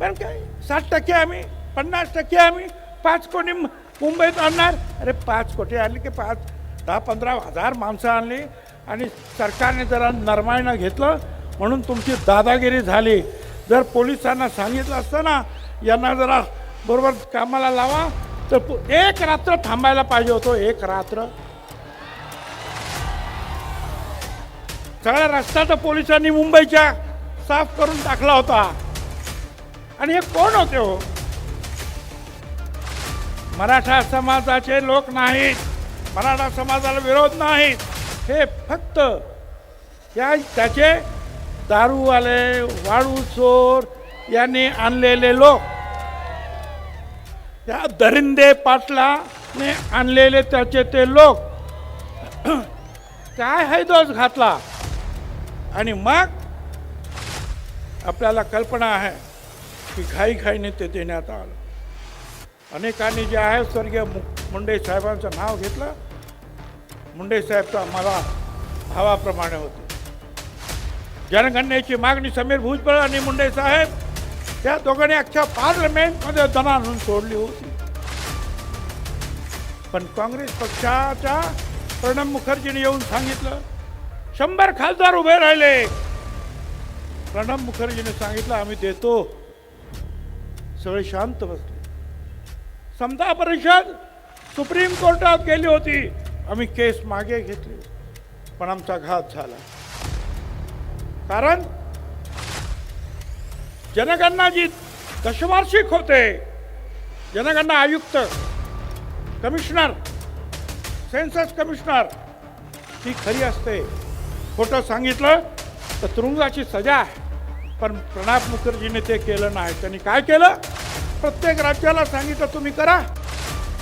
पण काय साठ टक्के आम्ही पन्नास टक्के आम्ही पाच कोटी मुंबईत आणणार. अरे पाच कोटी आणले की पाच दहा पंधरा हजार माणसं आणली. आणि सरकारने जरा नरमायनं घेतलं. म्हणून तुमची दादागिरी झाली. जर पोलिसांना सांगितलं असतं ना यांना जरा बरोबर कामाला लावा. तर एक रात्र थांबायला पाहिजे होतो एक रात्र. सगळा रस्ता तर पोलिसांनी मुंबईच्या साफ करून टाकला होता. आणि हे कोण होते हो? मराठा समाजाचे लोक नाहीत. मराठा समाजाला विरोध नाहीत. हे फक्त या त्याचे दारूवाले वाळू चोर यांनी आणलेले लोक. या दरिंदे पाटलाने आणलेले त्याचे ते लोक. काय हैदोस घातला? आणि मग आपल्याला कल्पना आहे. की घाईघाईने ते देण्यात आलं. अनेकांनी जे आहे स्वर्गीय मु मुंडे साहेबांचं नाव घेतलं. मुंडे साहेब तर आम्हाला भावाप्रमाणे होते. जनगणनेची मागणी समीर भुजबळ आणि मुंडे साहेब त्या दोघांनी अख्ख्या पार्लमेंटमध्ये दणानून सोडली होती. पण काँग्रेस पक्षाच्या प्रणब मुखर्जीने येऊन सांगितलं शंभर खासदार उभे राहिले. प्रणब मुखर्जीने सांगितलं आम्ही देतो. सगळे शांत बसले. समता परिषद सुप्रीम कोर्टात गेली होती. आम्ही केस मागे घेतली. पण आमचा घात झाला. कारण जनगणना जी दशवार्षिक होते जनगणना आयुक्त कमिशनर सेन्सस कमिशनर ती खरी असते. खोटं सांगितलं तर तुरुंगाची सजा आहे. पण प्रणब मुखर्जीने ते केलं नाही. त्यांनी काय केलं? प्रत्येक राज्याला सांगितलं तुम्ही करा.